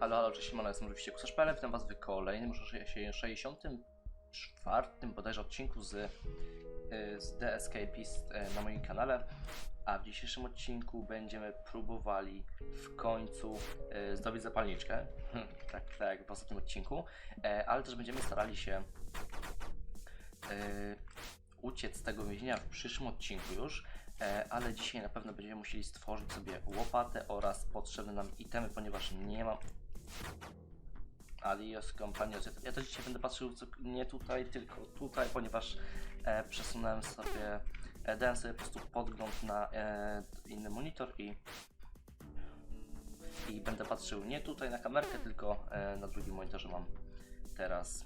Halo, halo, cześć, Simona, jestem oczywiście Kusaszpele, witam was w kolejnym, już 64 bodajże odcinku z, y, z The Escapist y, na moim kanale. A w dzisiejszym odcinku będziemy próbowali w końcu y, zdobyć zapalniczkę, tak, tak jak w ostatnim odcinku, e, ale też będziemy starali się uciec z tego więzienia w przyszłym odcinku już, e, ale dzisiaj na pewno będziemy musieli stworzyć sobie łopatę oraz potrzebne nam itemy, ponieważ nie mam Alios Companions. Ja to- dzisiaj będę patrzył nie tutaj, tylko tutaj, ponieważ e, przesunąłem sobie, e, dałem sobie po prostu podgląd na e, inny monitor i i będę patrzył nie tutaj na kamerkę, tylko e, na drugim monitorze mam teraz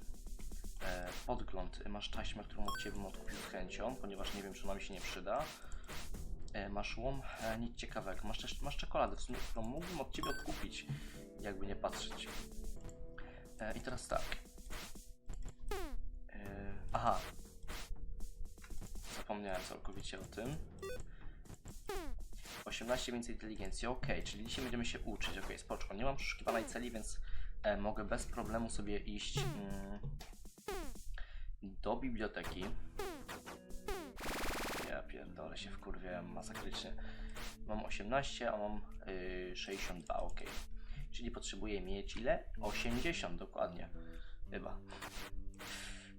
e, podgląd. Masz taśmę, którą od Ciebie bym odkupił z chęcią, ponieważ nie wiem, czy ona mi się nie przyda. E, masz łom, e, nic ciekawego. Masz masz czekoladę, w sumie, którą mógłbym od Ciebie odkupić, jakby nie patrzeć. E, I teraz tak. E, aha. Zapomniałem całkowicie o tym. 18 więcej inteligencji, ok, czyli dzisiaj będziemy się uczyć, ok, spoczko. Nie mam przeszukiwanej celi, więc e, mogę bez problemu sobie iść mm, do biblioteki. Ja pierdolę się wkurwiałem masakrycznie. Mam 18, a mam y, 62, ok. Czyli potrzebuję mieć ile? 80 dokładnie. Chyba.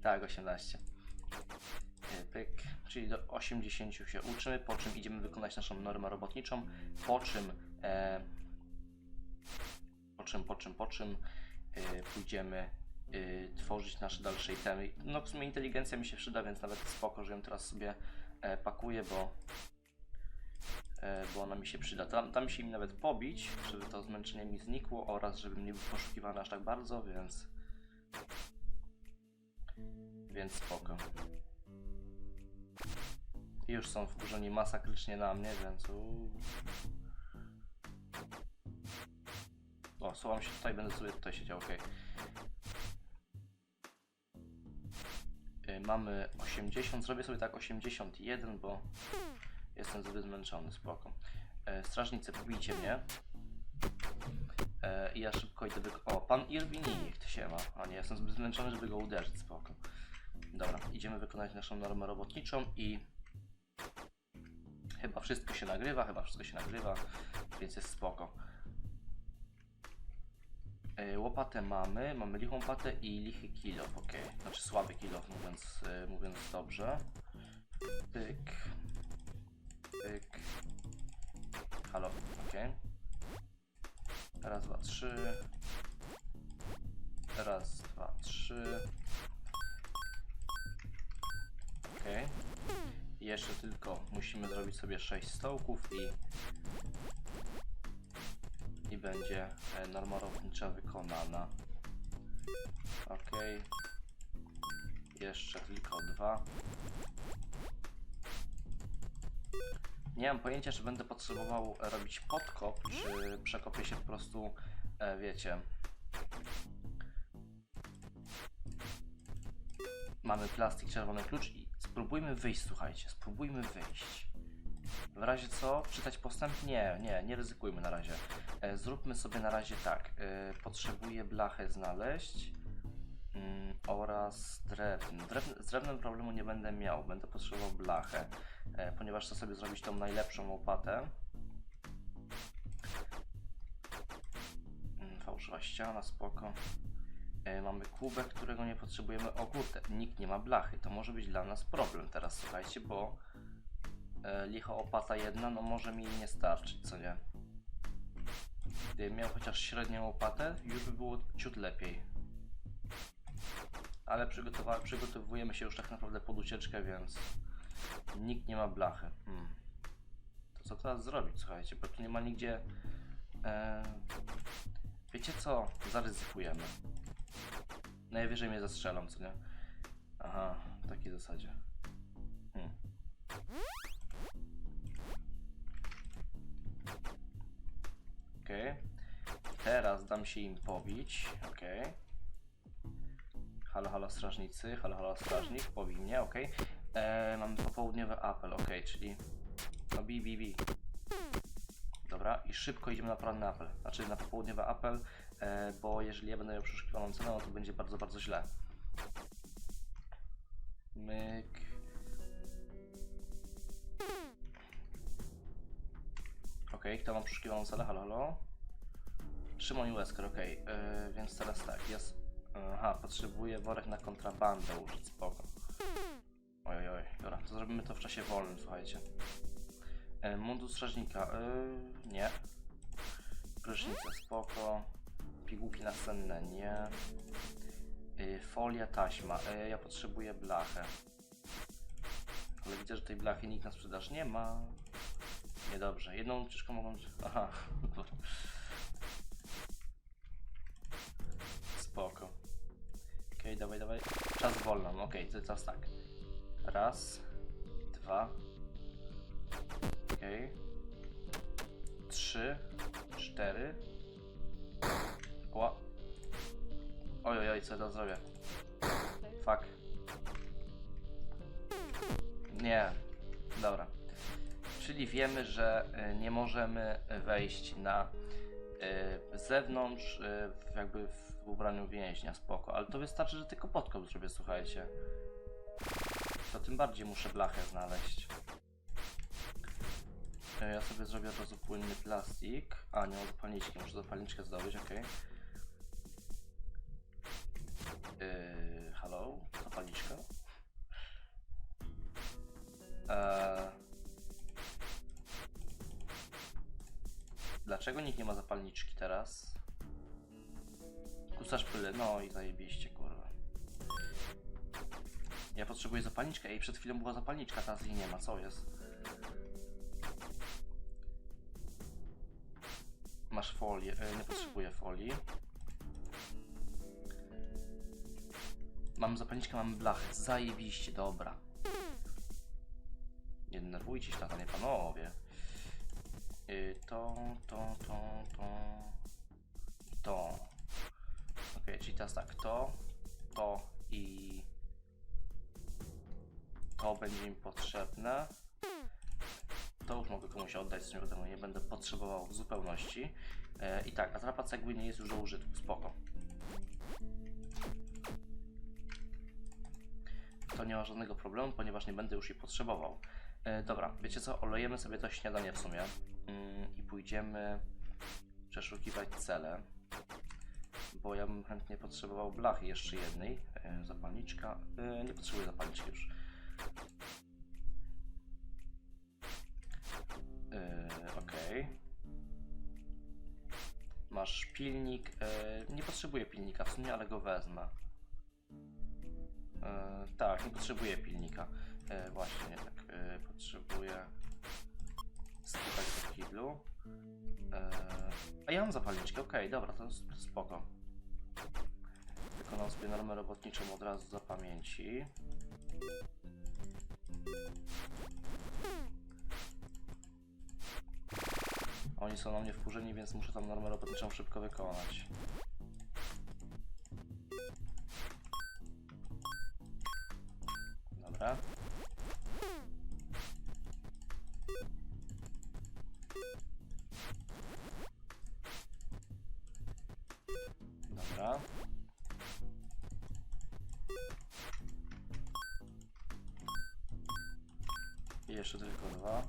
Tak, 18. Y, Pyk. Czyli do 80 się uczymy, po czym idziemy wykonać naszą normę robotniczą, po czym e, po czym, po czym, po czym y, pójdziemy y, tworzyć nasze dalsze itemy. No w sumie inteligencja mi się przyda, więc nawet spoko, że ją teraz sobie e, pakuję, bo e, bo ona mi się przyda. Tam, tam się mi nawet pobić, żeby to zmęczenie mi znikło oraz żebym nie był poszukiwany aż tak bardzo, więc więc spoko. Już są wkurzeni masakrycznie na mnie, więc uuu. O, słucham się tutaj, będę sobie tutaj siedział, ok. Mamy 80, zrobię sobie tak 81, bo jestem zbyt zmęczony, spoko. E, strażnicy, pobijcie mnie. E, I ja szybko idę wy... O, pan Irwinicht się ma. A nie, jestem zbyt zmęczony, żeby go uderzyć, spoko. Dobra, idziemy wykonać naszą normę robotniczą i... Chyba wszystko się nagrywa, chyba wszystko się nagrywa, więc jest spoko. E, Łopatę mamy, mamy lichą łopatę i lichy kilof, ok. Znaczy słaby kilof, mówiąc, e, mówiąc dobrze. Pyk. Halo, ok. Raz, dwa, trzy. Raz, dwa, trzy. Ok. Jeszcze tylko musimy zrobić sobie 6 stołków i i będzie e, norma wykonana. Ok. Jeszcze tylko dwa. Nie mam pojęcia, czy będę potrzebował e, robić podkop, czy przekopię się po prostu, e, wiecie. Mamy plastik, czerwony klucz i spróbujmy wyjść, słuchajcie, spróbujmy wyjść. W razie co, czytać postęp? Nie, nie, nie ryzykujmy na razie. E, zróbmy sobie na razie tak. Potrzebuję blachę znaleźć mm, oraz drewno. Drewno. Z drewnem problemu nie będę miał, będę potrzebował blachę, e, ponieważ chcę sobie zrobić tą najlepszą łopatę. Mm, fałszywa ściana, spoko. E, mamy kubek, którego nie potrzebujemy. O kurde, nikt nie ma blachy. To może być dla nas problem teraz, słuchajcie, bo e, licha opata jedna, no może mi nie starczyć, co nie? Gdybym miał chociaż średnią łopatę, już by było ciut lepiej. Ale przygotowujemy się już tak naprawdę pod ucieczkę, więc nikt nie ma blachy. Hmm. To co teraz zrobić, słuchajcie, bo tu nie ma nigdzie... E... Wiecie co? Zaryzykujemy. Najwyżej mnie zastrzelą, co nie? Aha, w takiej zasadzie. Hmm. Okej. Teraz dam się im pobić. Okej. Halo, halo strażnicy, halo, halo strażnik, pobij mnie, okej. Okay. Mamy popołudniowy apel, okej, czyli... No bi, bi, bi. Dobra, i szybko idziemy na poranny apel. Znaczy na popołudniowy apel. e, bo jeżeli ja będę miał przeszukiwaną cenę, no to będzie bardzo, bardzo źle. Myk. Okej, kto ma przeszukiwaną celę? Halo, halo? Szymon i Wesker, okej, yy, więc teraz tak, jest... Aha, potrzebuję worek na kontrabandę użyć, spoko. Oj, oj, dobra, to zrobimy to w czasie wolnym, słuchajcie. Yy, mundur strażnika, yy, nie. Prysznice, spoko. Pigułki nasenne, nie. Yy, folia, taśma, yy, ja potrzebuję blachę. Ale widzę, że tej blachy nikt na sprzedaż nie ma. Niedobrze, jedną ucieczką mogą... Aha, dawaj, dawaj. Czas wolno. Okej, to teraz tak. Raz, dwa. Okej. Trzy, cztery. Ła. Oj, oj, co ja zrobię? Fuck. Nie. Dobra. Czyli wiemy, że y, nie możemy wejść na y, zewnątrz, y, w- jakby w ubraniu więźnia, spoko. Ale to wystarczy, że tylko podkop zrobię, słuchajcie. To tym bardziej muszę blachę znaleźć. Y, Ja sobie zrobię od razu płynny plastik. A, nie mam zapalniczki, muszę zapalniczkę zdobyć, okej. Yy, halo, zapalniczka. Eee, dlaczego nikt nie ma zapalniczki teraz? Kusarz pyle, no i zajebiście, kurwa. Ja potrzebuję zapalniczkę. Ej, przed chwilą była zapalniczka, teraz jej nie ma, co jest? Masz folię, e, nie potrzebuję folii. Mam zapalniczkę, mam blachę, zajebiście, dobra. Nie denerwujcie się, tata, nie panowie. Y, to, to, to, to, to. Ok, czyli teraz tak, to, to i to będzie mi potrzebne. To już mogę komuś oddać, z czego temu nie będę potrzebował w zupełności. E, I tak, atrapa cegły nie jest już do użytku, spoko. To nie ma żadnego problemu, ponieważ nie będę już jej potrzebował. E, dobra, wiecie co, olejemy sobie to śniadanie w sumie mm, i pójdziemy przeszukiwać cele, bo ja bym chętnie potrzebował blachy jeszcze jednej, e, zapalniczka, e, nie potrzebuję zapalniczki już. E, Okej. Masz pilnik, nie potrzebuję pilnika w sumie, ale go wezmę. Tak, nie potrzebuję pilnika. Właśnie, nie tak. Potrzebuję skipać do kiblu. A ja mam zapalniczkę, okej, dobra, to jest to spoko. Wykonam sobie normę robotniczą od razu za pamięci. Oni są na mnie wkurzeni, więc muszę tą normę robotniczą szybko wykonać. Dobra. Jeszcze tylko dwa.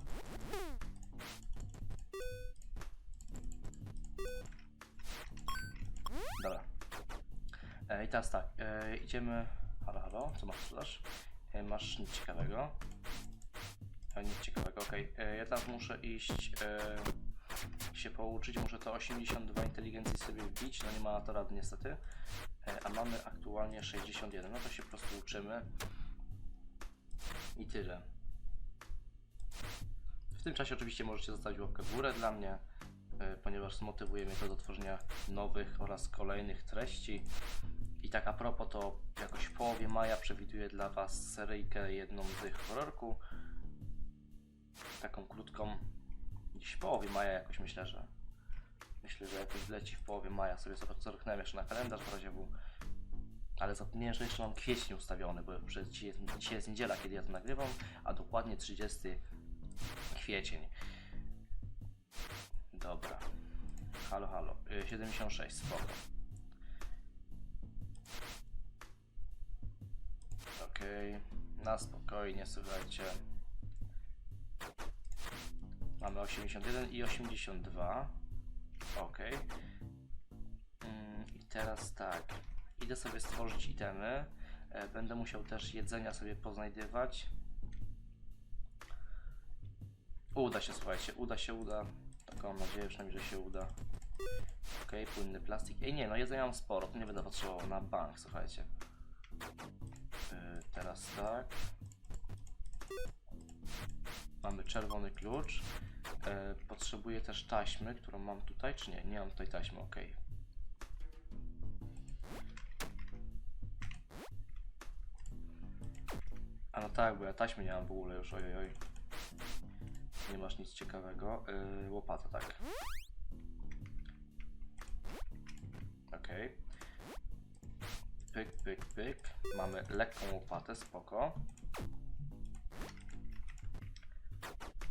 Dobra. E, I teraz tak, e, idziemy. Halo, halo, co masz sprzedaż? E, masz nic ciekawego. E, nic ciekawego, okej. E, Ja teraz muszę iść e, się pouczyć, muszę to 82 inteligencji sobie wbić, no nie ma na to rady niestety. E, a mamy aktualnie 61, no to się po prostu uczymy. I tyle. Tym czasie oczywiście możecie zostawić łapkę w górę dla mnie, e, ponieważ zmotywuje mnie to do tworzenia nowych oraz kolejnych treści. I tak a propos, to jakoś w połowie maja przewiduję dla Was seryjkę jedną z tych horrorku. Taką krótką, gdzieś w połowie maja jakoś myślę, że myślę, że jakoś leci w połowie maja. Sobie zerknąłem jeszcze na kalendarz w razie był. Ale zapomniałem, że jeszcze mam kwiecień ustawiony, bo dzisiaj jest, dzisiaj jest niedziela, kiedy ja to nagrywam, a dokładnie 30 kwiecień. Dobra. Halo, halo. Y, 76, spoko. Okej, na spokojnie, słuchajcie. Mamy 81 i 82. Okej. Mm, I teraz tak. Idę sobie stworzyć itemy. E, Będę musiał też jedzenia sobie poznajdywać. Uda się, słuchajcie, uda się, uda. Taką mam nadzieję przynajmniej, że się uda. Okej, płynny plastik. Ej, nie, no jedzenia mam sporo, to nie będę potrzebował na bank, słuchajcie. Yy, teraz tak. Mamy czerwony klucz. E, potrzebuję też taśmy, którą mam tutaj, czy nie? Nie mam tutaj taśmy, ok. A no tak, bo ja taśmy nie mam w ogóle już, ojoj. oj. Nie masz nic ciekawego. Yy, łopata, tak. Okej. Pyk, pyk, pyk. Mamy lekką łopatę, spoko.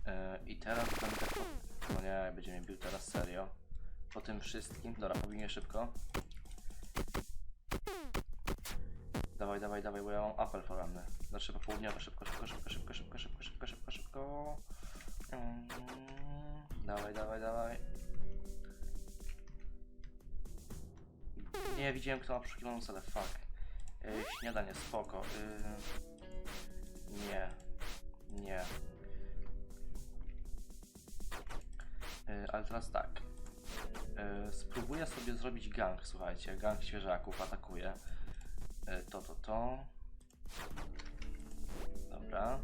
Yy, I teraz będę. No nie, będzie mnie bił teraz serio. Po tym wszystkim... Dobra, pobiję szybko. Dawaj, dawaj, dawaj, bo ja mam apel poranny. Znaczy popołudniowy, szybko, szybko, szybko, szybko, szybko, szybko, szybko, szybko, szybko. Mm, Dawaj, dawaj, dawaj. Nie, widziałem kto ma poszukiwaną celę, fuck. Yy, śniadanie, spoko. Yy, nie. Nie. Yy, ale teraz tak. Yy, spróbuję sobie zrobić gang, słuchajcie. Gang świeżaków atakuje. Yy, to, to, to. Dobra.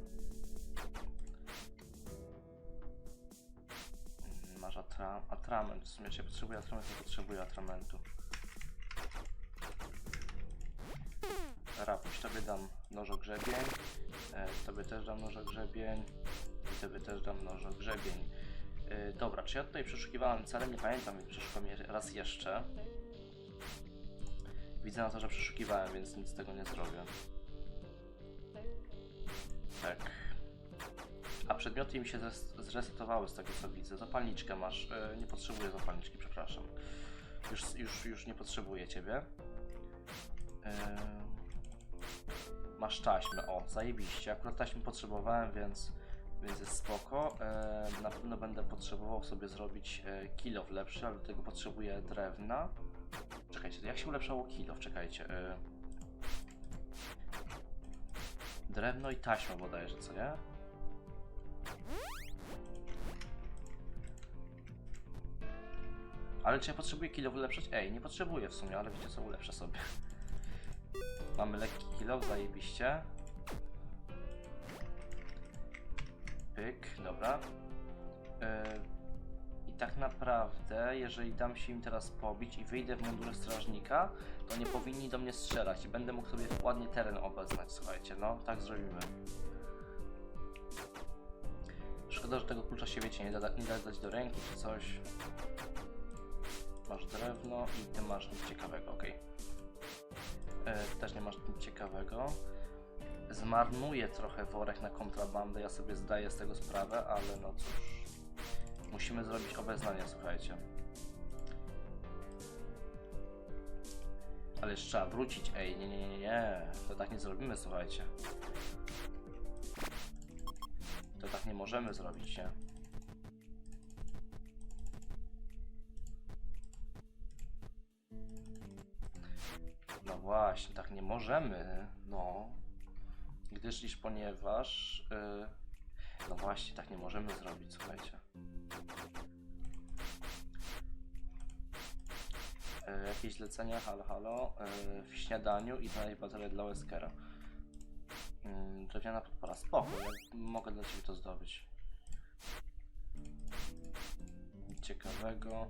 Masz atra atrament. W sumie, ja potrzebuję atramentu? Nie potrzebuję atramentu. Rapuś, tobie dam nożogrzebień. E, tobie też dam nożogrzebień. I tobie też dam nożogrzebień. E, dobra, czy ja tutaj przeszukiwałem cele? Nie pamiętam, więc przeszukam je raz jeszcze. Widzę na to, że przeszukiwałem, więc nic z tego nie zrobię. Tak. A przedmioty mi się zres- zresetowały z tego co widzę. Zapalniczkę masz. E, nie potrzebuję zapalniczki, przepraszam. Już, już, już nie potrzebuję ciebie. E, masz taśmę. O, zajebiście. Akurat taśmy potrzebowałem, więc, więc jest spoko. E, na pewno będę potrzebował sobie zrobić e, kilof lepszy, ale do tego potrzebuję drewna. Czekajcie, jak się ulepszało kilof? Czekajcie. E, drewno i taśma bodajże, co nie? Ale czy ja potrzebuję kilo ulepszać? Ej, nie potrzebuję w sumie, ale wiecie co, ulepszę sobie. Mamy lekki kilo, zajebiście. Pyk, dobra. Yy, I tak naprawdę, jeżeli dam się im teraz pobić i wyjdę w mundurze strażnika, to nie powinni do mnie strzelać i będę mógł sobie ładnie teren obeznać, słuchajcie, no, tak zrobimy. Szkoda, że tego klucza się, wiecie, nie da, nie da dać do ręki czy coś. Masz drewno i ty masz nic ciekawego, ok. E, też nie masz nic ciekawego. Zmarnuję trochę worek na kontrabandę, ja sobie zdaję z tego sprawę, ale no cóż. Musimy zrobić obeznanie, słuchajcie. Ale jeszcze trzeba wrócić, ej, nie, nie, nie, nie, to tak nie zrobimy, słuchajcie. To tak nie możemy zrobić, nie? No właśnie, tak nie możemy, no. Gdyż iż ponieważ... Yy, no właśnie, tak nie możemy zrobić, słuchajcie. Yy, jakieś zlecenia, halo, halo, yy, w śniadaniu i znaleźć baterię dla Weskera. Yy, drewniana podpora, spoko, ja mogę dla Ciebie to zdobyć. Nic ciekawego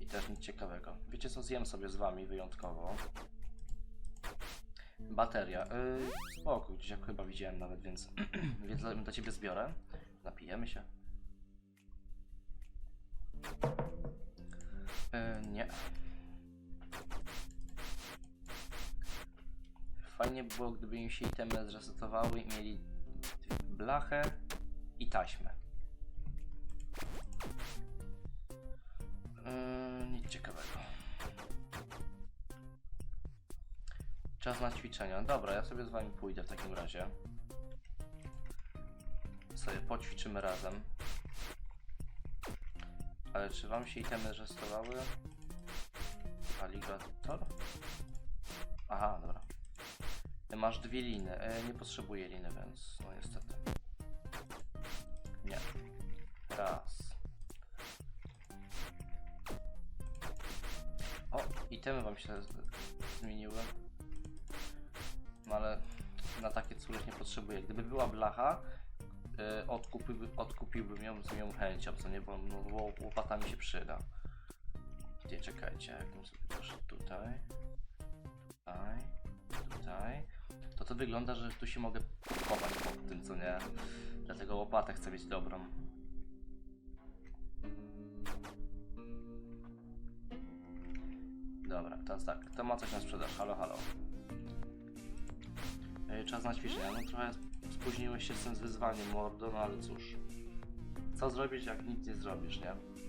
i też nic ciekawego. Wiecie co, zjem sobie z Wami wyjątkowo. Bateria. Yy, spoko, gdzieś jak chyba widziałem nawet, więc, więc dla ciebie zbiorę. Napijemy się. Yy, nie. Fajnie by było, gdyby im się itemy zresetowały i mieli blachę i taśmę. Yy, nic ciekawego. Czas na ćwiczenia. Dobra, ja sobie z wami pójdę w takim razie. Sobie poćwiczymy razem. Ale czy wam się itemy zrestowały? Aligator? Aha, dobra. Masz dwie liny. E, nie potrzebuję liny, więc no niestety. Nie. Raz. O, itemy wam się zmieniły. No ale na takie coś nie potrzebuję. Gdyby była blacha, y, odkupiłby, odkupiłbym ją z moją chęcią, co nie, bo no, ło- łopata mi się przyda. Gdzie czekajcie, jakbym sobie poszedł tutaj, tutaj, tutaj, to to wygląda, że tu się mogę chować pod tym, co nie. Dlatego łopatę chcę mieć dobrą. Dobra, teraz tak, kto ma coś na sprzedaż? Halo, halo. Ej, Czas na ćwiczenia. No trochę spóźniłeś się z tym wyzwaniem, mordo, no ale cóż. Co zrobić, jak nic nie zrobisz, nie?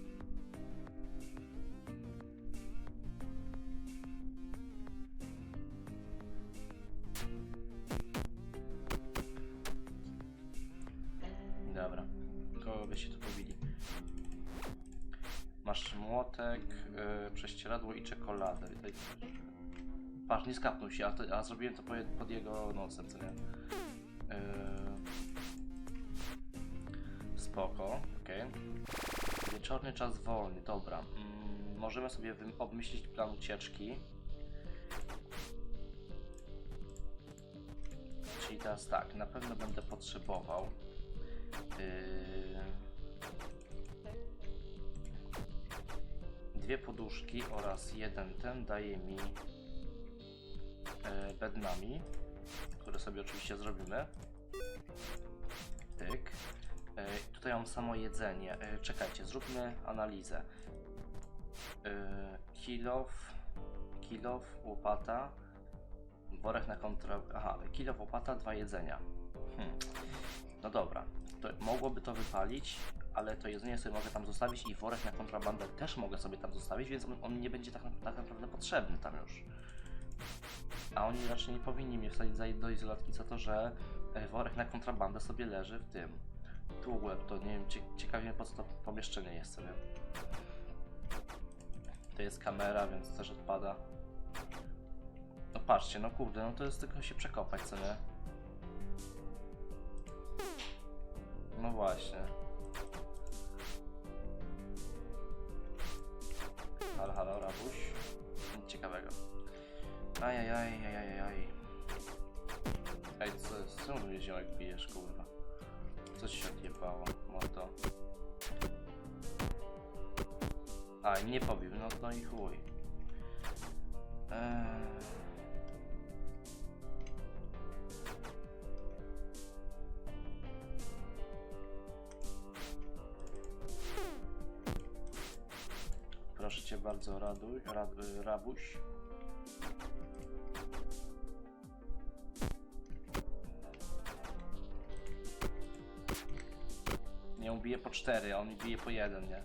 Prześcieradło i czekoladę. Ej, Patrz, nie skapnął się, a, to, a zrobiłem to pod, jego nosem, co nie? Yy... Spoko, okej. Wieczorny czas wolny, dobra. Mm, możemy sobie obmyślić plan ucieczki. Czyli teraz tak, na pewno będę potrzebował. Yy... Dwie poduszki oraz jeden ten daje mi e, bednami, które sobie oczywiście zrobimy. Tyk. E, tutaj mam samo jedzenie. E, czekajcie, zróbmy analizę. Kilof, kilof, łopata, worek na kontra... Aha, kilof, łopata, dwa jedzenia. Hmm. No dobra, to mogłoby to wypalić, ale to jedzenie sobie mogę tam zostawić i worek na kontrabandę też mogę sobie tam zostawić, więc on, on nie będzie tak, tak naprawdę potrzebny tam już. A oni raczej nie powinni mnie wsadzić do izolatki za to, że e, worek na kontrabandę sobie leży w tym. Tu łeb, to nie wiem, cie, ciekawie mnie po co to pomieszczenie jest sobie. To jest kamera, więc też odpada. No patrzcie, no kurde, no to jest tylko się przekopać, co nie? No właśnie. Halo, halo, Rabuś. Nic ciekawego. Ajajaj. Ej, co jest? Czemu mnie ziomek bijesz, kurwa? Co ci się odjebało, mordo? A, i mnie pobił, no, no i chuj. Eee... cię bardzo, Raduj, Rad, Rabuś. Nie, on bije po 4, a on bije po 1, nie?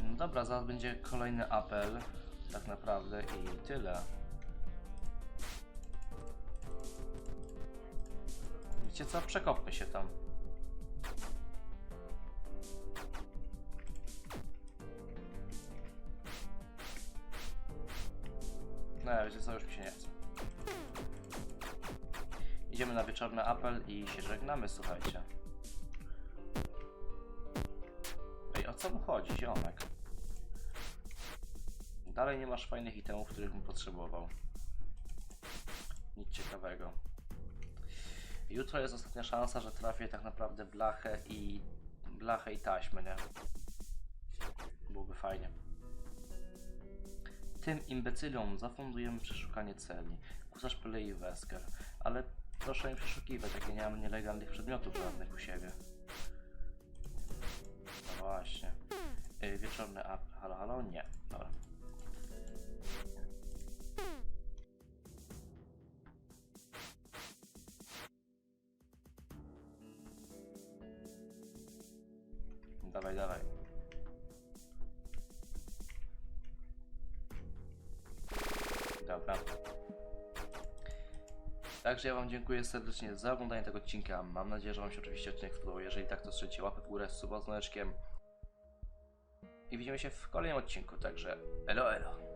No dobra, zaraz będzie kolejny apel, tak naprawdę i tyle. Wiecie co? Przekopmy się tam. No, wiecie co, już mi się nie chce. Idziemy na wieczorny apel i się żegnamy, słuchajcie. Ej, o co mu chodzi, ziomek? Dalej nie masz fajnych itemów, których bym potrzebował. Nic ciekawego. Jutro jest ostatnia szansa, że trafię tak naprawdę blachę i blachę i taśmę, nie? Byłoby fajnie. Tym imbecylom zafundujemy przeszukanie celi. Kusarz Pyle i Wesker. Ale proszę nie przeszukiwać, jak ja nie mam nielegalnych przedmiotów żadnych u siebie. No właśnie. Yy, wieczorny up. Halo, halo? Nie. Dobra. Dawaj, dawaj. Także ja Wam dziękuję serdecznie za oglądanie tego odcinka. Mam nadzieję, że Wam się oczywiście odcinek spodobał. Jeżeli tak, to strzelcie łapę w górę suba z. I widzimy się w kolejnym odcinku. Także elo elo.